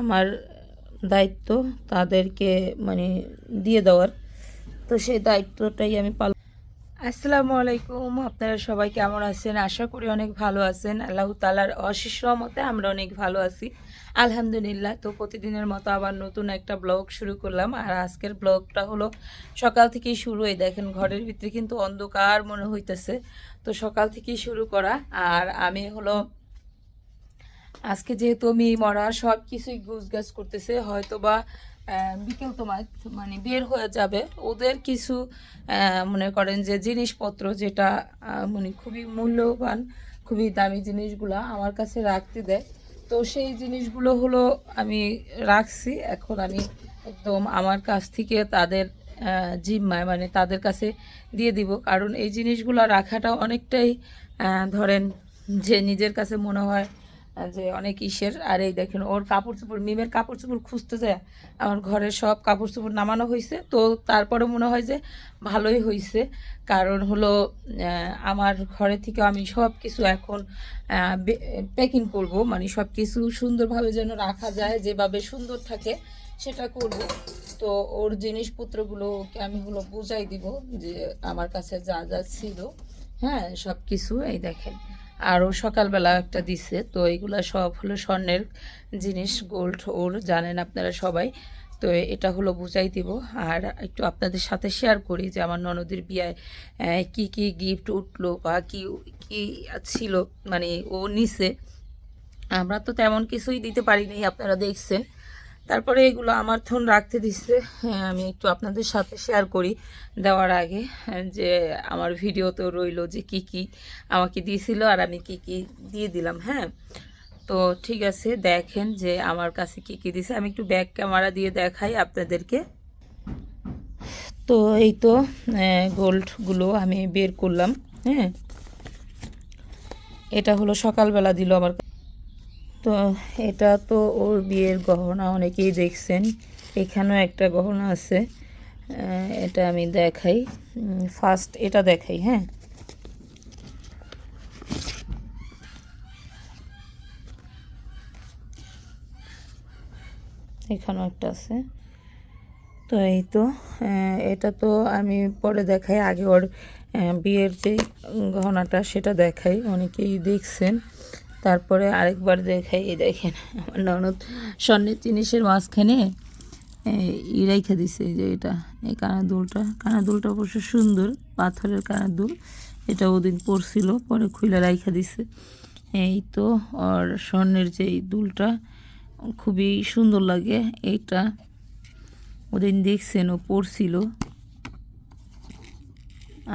আমার দায়িত্ব তাদেরকে মানে দিয়ে দেওয়ার। তো সেই দায়িত্বটাই আমি পালন আসসালামু আলাইকুম, আপনারা সবাই কেমন আছেন? আশা করি অনেক ভালো আছেন। আল্লাহ তালার অশেষ রহমতে আমরা অনেক ভালো আছি। আলহামদুলিল্লাহ, তো প্রতিদিনের মতো আবার নতুন একটা ব্লগ শুরু করলাম। আর আজকের ব্লগটা হলো সকাল থেকেই শুরু। এই দেখেন, ঘরের ভিতরে কিন্তু অন্ধকার মনে হইতেছে। তো সকাল থেকেই শুরু করা। আর আমি হলো আজকে যেহেতু মরা সব কিছুই গুছগাছ করতেছে হয়তো বা বিকেল তোমার মানে বের হয়ে যাবে। ওদের কিছু মনে করেন যে জিনিসপত্র যেটা মানে খুবই মূল্যবান, খুবই দামি জিনিসগুলা আমার কাছে রাখতে দেয়। তো সেই জিনিসগুলো হলো আমি রাখছি। এখন আমি একদম আমার কাছ থেকে তাদের জিম্মায় মানে তাদের কাছে দিয়ে দিব। কারণ এই জিনিসগুলো রাখাটা অনেকটাই ধরেন যে নিজের কাছে মনে হয় যে অনেক ইসের। আর এই দেখেন, ওর কাপড় চোপড়, মিমের কাপড় চোপড় খুঁজতে যায়। আমার ঘরের সব কাপড় চোপড় নামানো হয়েছে তো তারপরে মনে হয় যে ভালোই হয়েছে কারণ হলো আমার ঘরে থেকে আমি সব কিছু এখন প্যাকিং করব। মানে সব কিছু সুন্দরভাবে যেন রাখা যায়, যেভাবে সুন্দর থাকে, সেটা করব। তো ওর জিনিসপত্রগুলোকে আমি হলো বুঝাই দিব যে আমার কাছে যা যা ছিল। হ্যাঁ সব কিছু এই দেখেন আরও সকালবেলা একটা দিছে। তো এইগুলা সব হলো স্বর্ণের জিনিস গোল্ড ওর, জানেন আপনারা সবাই। তো এটা হলো বুঝাই দিব। আর একটু আপনাদের সাথে শেয়ার করি যে আমার ননদের বিয়ায় কি কি গিফট উঠল বা কি কি ছিল মানে ও নিছে। আমরা তো তেমন কিছুই দিতে পারিনি আপনারা দেখছেন। তারপরে এগুলো আমার থন রাখতে দিচ্ছে হ্যাঁ আমি একটু আপনাদের সাথে শেয়ার করি দেওয়ার আগে হ্যাঁ, যে আমার ভিডিও তো রইল যে কি কি আমাকে দিয়েছিল আর আমি কি কি দিয়ে দিলাম হ্যাঁ। তো ঠিক আছে দেখেন যে আমার কাছে কি কি দিছে। আমি একটু ব্যাক ক্যামেরা দিয়ে দেখাই আপনাদেরকে। তো এই তো গোল্ডগুলো আমি বের করলাম হ্যাঁ। এটা হলো সকালবেলা দিল আমার তো, এটা তো ওর বিয়ের গহনা, অনেকেই দেখছেন। এখানেও একটা গহনা আছে। এটা আমি দেখাই। ফার্স্ট এটা দেখাই হ্যাঁ? এখানেও একটা আছে। তো এই তো এটা তো আমি পরে দেখাই। আগে ওর বিয়ের যে গহনাটা, সেটা দেখাই। অনেকেই দেখছেন। তারপরে আরেকবার দেখাই, এই দেখেন, আমার ননদ স্বর্ণের জিনিসের মাঝখানে ই রেখে দিছে যে এটা, এই কানের দুলটা কানের দুলটা অবশ্য সুন্দর, পাথরের কানের দুল এটা ওদিন পরছিল, পরে খুলে রাইখা দিছে। এই তো, আর স্বর্ণের যে দুলটা, খুবই সুন্দর লাগে, এইটা ওদিন দেখছেন, ও পড়ছিল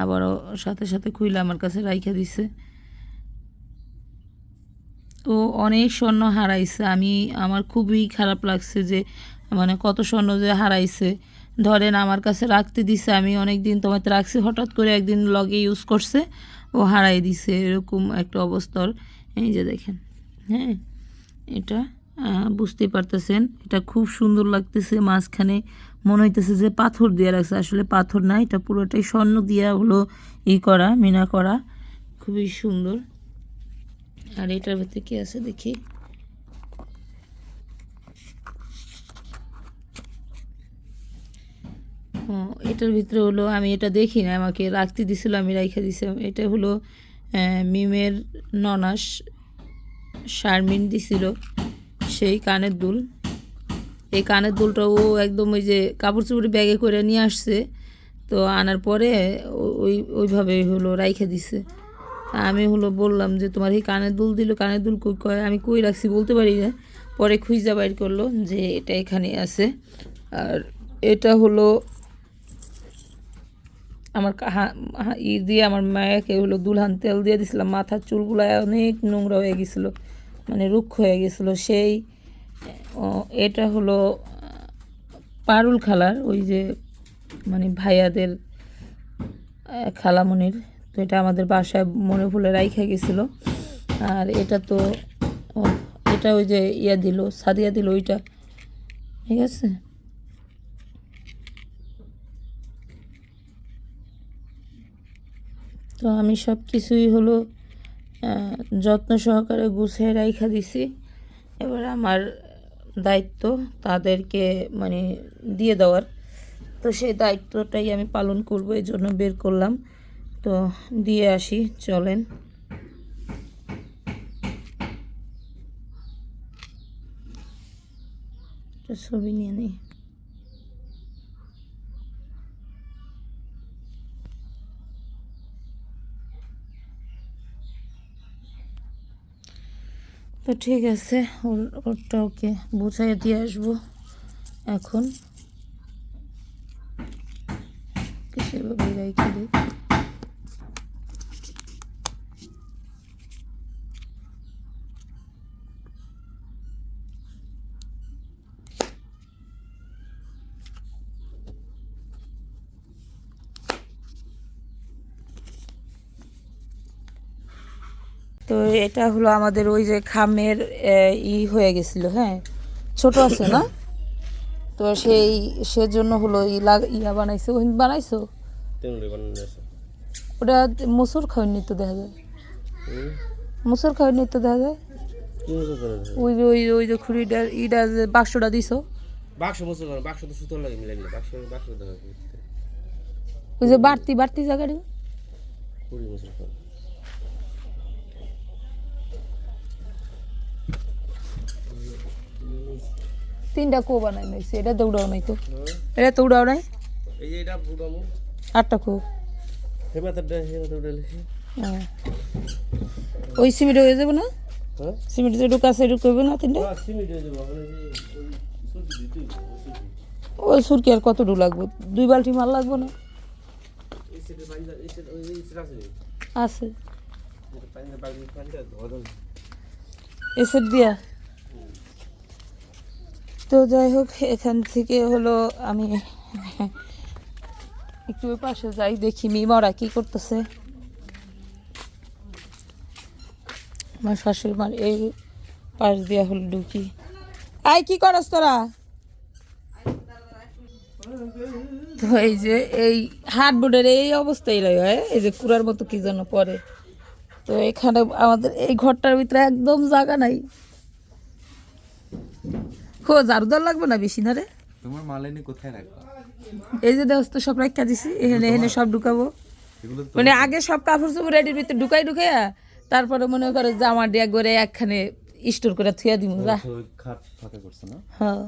আবারও সাথে সাথে খুইলে আমার কাছে রাইখা দিছে। তো অনেক স্বর্ণ হারাইছে। আমি আমার খুবই খারাপ লাগছে যে মানে কত স্বর্ণ যে হারাইছে। ধরেন আমার কাছে রাখতে দিছে আমি অনেক দিন তোমাতে রাখছি হঠাৎ করে একদিন লগে ইউজ করছে ও হারাই দিছে এরকম একটা অবস্থার এই যে দেখেন হ্যাঁ এটা আহ, বুঝতেই পারতেছেন এটা খুব সুন্দর লাগতেছে মাঝখানে মনে হইতেছে যে পাথর দিয়ে রাখছে আসলে পাথর না এটা পুরোটাই স্বর্ণ দিয়া হলো ই করা মিনা করা খুবই সুন্দর। আর এটার ভিতরে কি আছে দেখি? ও এটার ভিতরে হলো, আমি এটা দেখি না, আমাকে রাখতে দিছিল, আমি রাইখা দিছিলাম। এটা হলো মিমের ননাস শারমিন দিছিল, সেই কানের দুল। এই কানের দুলটা ও একদম ওই যে কাপড় চোপড় ব্যাগে করে নিয়ে আসছে, তো আনার পরে ওই ওইভাবে হলো রাইখা দিছে। আমি হলো বললাম যে তোমার এই কানের দুল দিল কানের দুল কই কয়? আমি কই রাখছি বলতে পারি না। পরে খুঁজা বাইর করল যে এটা এখানে আছে। আর এটা হলো আমার ই দিয়ে আমার মায়াকে হলো দুলহান তেল দিয়ে দিছিলাম। মাথার চুলগুলো অনেক নোংরা হয়ে গেছিল মানে রুক্ষ হয়ে গেছিল। সেই এটা হলো পারুল খালার ওই যে মানে ভাইয়াদের আহ, খালামণির তো এটা আমাদের বাসায় মনে ভুলে রাইখা গেছিল। আর এটা তো এটা ওই যে ইয়া দিল, সাদিয়া দিল ওইটা। ঠিক আছে? তো আমি সব কিছুই হলো যত্ন সহকারে গুছিয়ে রাইখা দিছি। এবার আমার দায়িত্ব তাদেরকে মানে দিয়ে দেওয়ার। তো সেই দায়িত্বটাই আমি পালন করব এই জন্য বের করলাম। তো দিয়ে আসি, চলেন। ছবি নিয়ে নিই। তো ঠিক আছে, ওর, ওরটা ওকে বুঝাই দিয়ে আসব এখন। কিসের বিদায় করে? তো এটা হলো আমাদের ওই যে খামের ই হয়ে গেছিল হ্যাঁ? ছোট আছে না? তো সেই সেজন্য হলো ই ইয়া বানাইছো ওই বানাইছো? ওটা মুসুর খাওয়ার তো দেখা যায়? মুসুর খাওয়ার তো দেখা যায়? ওই যে ওই ওই যে খুঁড়িটা ইটা যে বাক্সটা দিছো? বাক্স মতো করে বাক্স তো সুতোর লাগে মিলাই না বাক্স বাক্স ওই যে বাড়তি বাড়তি জায়গাটা? তিনটা কো বানাই নাইছে এটা দৌড়াও নাই তো। এটা তো উড়াও নাই? এই যে এটা বুড়ামু আটটা কো হে মাথাটা হে মাথাটা লিখে হ্যাঁ। ওই সিমেন্ট হয়ে যাবে না? হ্যাঁ? সিমেন্ট যে ঢুকা ঢুকাছে ঢুকাবে না তিনটা? হ্যাঁ সিমেন্ট হয়ে যাবে যে ওই সুরকি আর কত ডু লাগবে? দুই বালতি মাল লাগবে না? আছে? এটা এসের দিয়া? তো যাই হোক, এখান থেকে হলো আমি একটু পাশে যাই, দেখি মিমারা কি করতেছে। আমার শাশুড়ি মার এই পাশ দিয়া হলো ঢুকি। আই কি করস তোরা? তো এই যে, এই হাটবোর্ডের এই অবস্থাই রয়ে এই যে কুড়ার মতো কি যেন পরে তো এখানে আমাদের এই ঘরটার ভিতরে একদম জায়গা নাই। হো ঝাড়ুদার লাগবে না বেশি না রে? তোমার মালিনী কোথায় রাখবা? এই যে দেওয়া তো সব রাখা দিছি এখানে এখানে সব ঢুকাবো। মানে আগে সব কাপড় চোপড় রেডির ভিতরে ঢুকাই ঢুকাইয়া তারপরে মনে করো জামা ডিয়া করে একখানে স্টোর করে থুয়া দিব যা। খাট ফাঁকা করছ না? হ্যাঁ।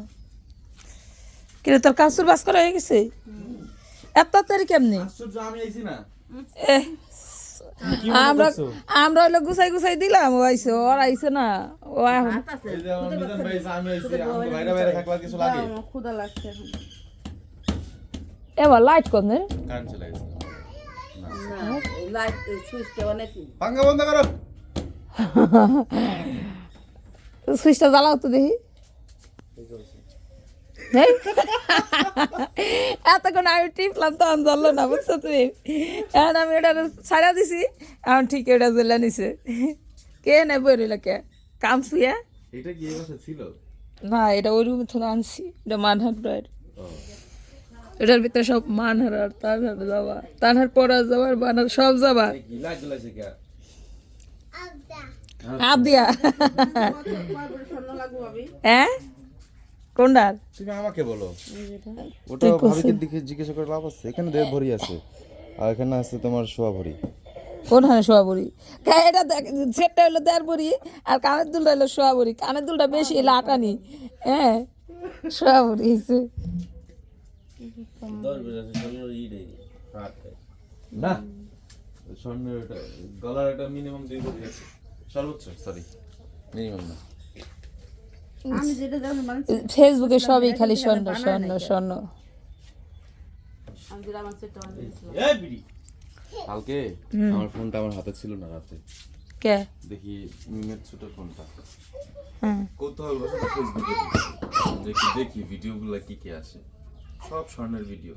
কিন্তু তোর কাসুর বাস করা হয়ে গেছে? এত তাড়াতাড়ি কেমনি? আমি আইছি না। এ, আমরা আমরা হইল গুছাই গুছাই দিলাম ও আইসে ওর আইসে না ও এখন এবার লাইট লাইট সুইচটা জ্বালাও তো দেখি? এতক্ষণ আমি টিপলাম তো আমি জ্বললো না বুঝছ তুমি? এখন আমি এটা ছাড়া দিছি এখন ঠিক এটা জ্বলে নিছে। কে নেব রইল কে? কামসিয়া এটা কি ছিল? না এটা ওই রুমে থেকে আনছি এটা মানহার এটার ভিতরে সব মানহার আর তানহার যাবা তানহার পরা যাবার বানার সব যাবা কি লাইট জ্বলাইছে কে? হাত দিয়া হ্যাঁ? কোনটার? তুমি আমাকে বলো। ওটা ভাবিকে দিকে জিজ্ঞাসা করে লাভ আছে। এখানে দেড় ভরি আছে। আর এখানে আছে তোমার সোয়া ভরি। কোন হানে শোয়া বড়ি এটা দেখ- সেটটা হলো দেড় বড়ি আর কানের দুলটা হলো শোয়া বড়ি কানের দুলটা বেশি এলো আটানি। হ্যাঁ? শোয়া বড়ি দেয় হাত না। স্বর্ণের এটা গলার এটা মিনিমাম দুই ভরি আছে। সর্বোচ্চ সরি মিনিমাম না। ফেসবুকে সবই খালি স্বর্ণ স্বর্ণ স্বর্ণ কালকে আমার ফোনটা আমার হাতে ছিল না রাতে। কে? দেখি মিমের ছোট ফোনটা। হ্যাঁ কৌতূহল বসে ফেসবুকে দেখি। দেখি ভিডিওগুলো কি কি আসে সব স্বর্ণের ভিডিও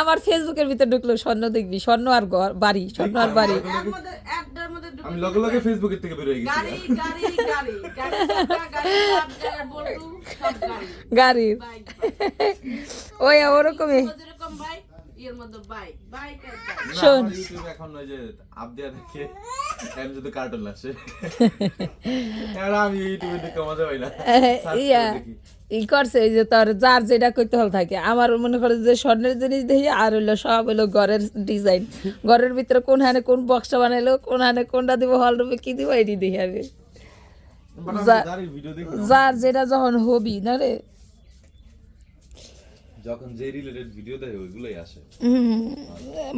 আমার ফেসবুকের ভিতরে ঢুকলো স্বর্ণ দেখবি স্বর্ণ আর ঘর বাড়ি স্বর্ণ আর বাড়ি। আমি লগে লগে ফেসবুকের থেকে বের হয়ে গেছি। গাড়ি গাড়ি গাড়ি গাড়ি চাকা, গাড়ি সব জায়গায় বলতু সব গাড়ি। গাড়ির বাইক ওই ওরকমই। ভাই মধ্যে বাইক বাইক। এখন ওই যে আবদিয়া দেখে আমি যদি কার্টুন আসে আর আমি ইউটিউবে দেখে মজা পাই না। ইয়া ই করছে এই যে তোর যার যেটা করতে হল থাকে। আমার মনে করে যে স্বর্ণের জিনিস দেখি আর হইল সব হইল ঘরের ডিজাইন ঘরের ভিতরে কোন হানে কোন বক্সটা বানাইলো কোন হানে কোনটা দিব হল রুমে কি দিব এটি দেখি আমি যার যেটা যখন হবি না রে? যখন যে রিলেটেড ভিডিও দেয় ওইগুলোই আসে।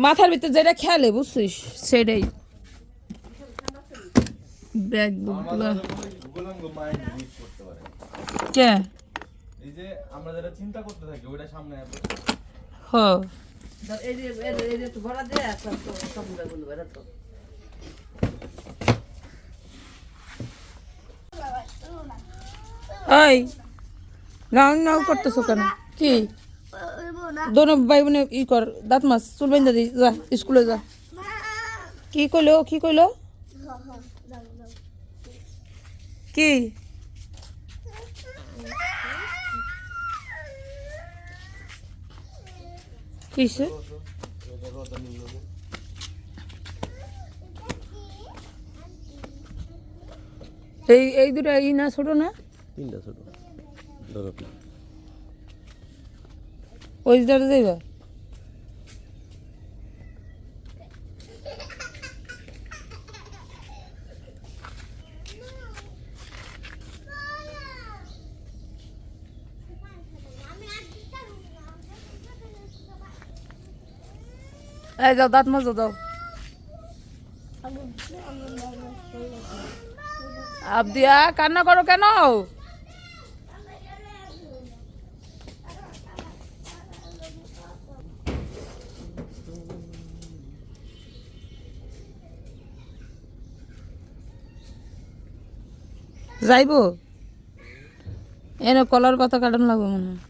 মাথার ভিতরে যেটা খেলে বুঝছিস? সেটাই। ব্যাগ বুকগুলো কে এই যে আমরা যেটা চিন্তা করতে থাকি ওইটা সামনে আসে হ। ধর এই যে এই ভরা দে তো। তো নাও করতেছো কেন? কি? দোনো ভাই বোনে ই কর দাঁত মাছ চুল বেঁধে দি যা স্কুলে যা। কি কইলো কি কইলো? কি? কিসে? এই এই দুটা ই না ছোট না? তিনটা ছোট। ওই দুটা যাইবা এই যাও, দাঁত মাজো দাও আবদিয়া, কান্না করো কেন? যাইব? এনে কলার পাতা কাটানো লাগবে মনে হয়।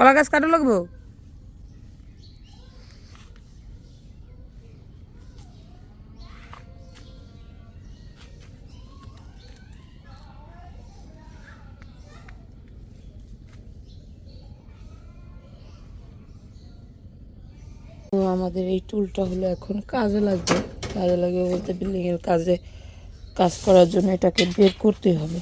কলা গাছ কাটো লাগবো? আমাদের এই টুলটা হলো এখন কাজে লাগবে। কাজে লাগবে বলতে বিল্ডিং এর কাজে, কাজ করার জন্য এটাকে বের করতে হবে।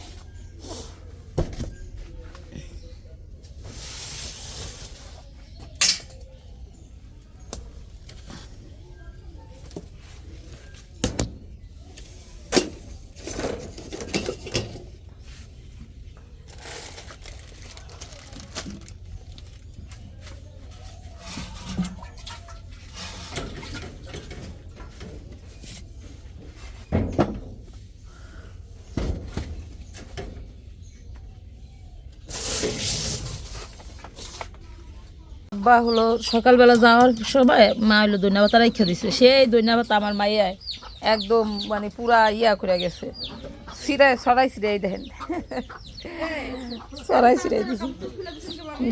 বা হলো সকালবেলা যাওয়ার সময় মা হলো দৈন্য পাতা রেখে দিছে। সেই দৈন্য পাতা আমার মাইয়ায় একদম মানে পুরা ইয়া করে গেছে। সিরাই সরাই সিরাই দেখেন সরাই সিরাই দিছে।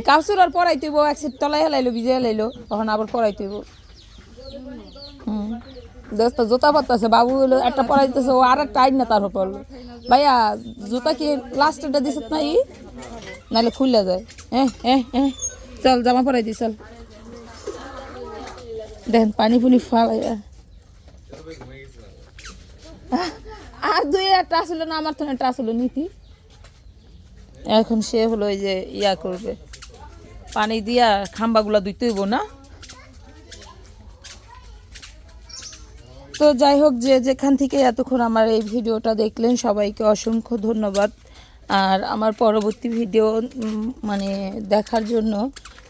কাপসুর আর পরাই তুইব এক সিট তলাই হেলাইলো ভিজে হেলাইলো, তখন আবার পরাই তুইব হুম। দোস্ত, জুতা পাতাছে বাবু হলো একটা পরাই দিতেছে ও আর একটা আইন না তার উপর। ভাইয়া, জুতা কি লাস্টটা দিছত না ই? নাহলে খুললে যায়। হ্যাঁ হ্যাঁ চল, জামা পরাই দি, চল। দেখেন পানি ফুনি আর দুই একটা আসলো না, আমার তো একটা আসলো নীতি। এখন সে হলো যে ইয়া করবে। পানি দিয়া খাম্বাগুলা ধুইতে হইব না। তো যাই হোক, যে যেখান থেকে এতক্ষণ আমার এই ভিডিওটা দেখলেন, সবাইকে অসংখ্য ধন্যবাদ। আর আমার পরবর্তী ভিডিও মানে দেখার জন্য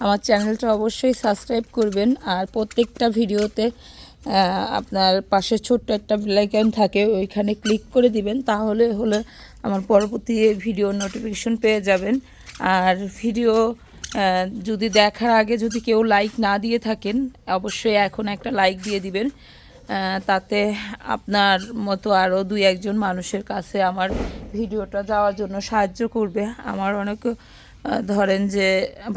আমার চ্যানেলটা অবশ্যই সাবস্ক্রাইব করবেন। আর প্রত্যেকটা ভিডিওতে আপনার পাশে ছোট্ট একটা বেলাইকন থাকে, ওইখানে ক্লিক করে দিবেন, তাহলে হলে আমার পরবর্তী ভিডিও নোটিফিকেশন পেয়ে যাবেন। আর ভিডিও যদি দেখার আগে যদি কেউ লাইক না দিয়ে থাকেন, অবশ্যই এখন একটা লাইক দিয়ে দিবেন। তাতে আপনার মতো আরও দুই একজন মানুষের কাছে আমার ভিডিওটা যাওয়ার জন্য সাহায্য করবে। আমার অনেক ধরেন যে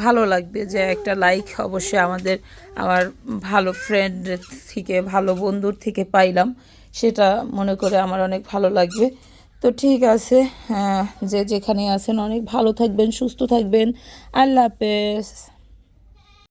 ভালো লাগবে যে একটা লাইক অবশ্যই আমাদের, আমার ভালো ফ্রেন্ড থেকে, ভালো বন্ধুর থেকে পাইলাম। সেটা মনে করে আমার অনেক ভালো লাগবে। তো ঠিক আছে যে যেখানে আছেন অনেক ভালো থাকবেন, সুস্থ থাকবেন। আল্লাহ হাফেজ।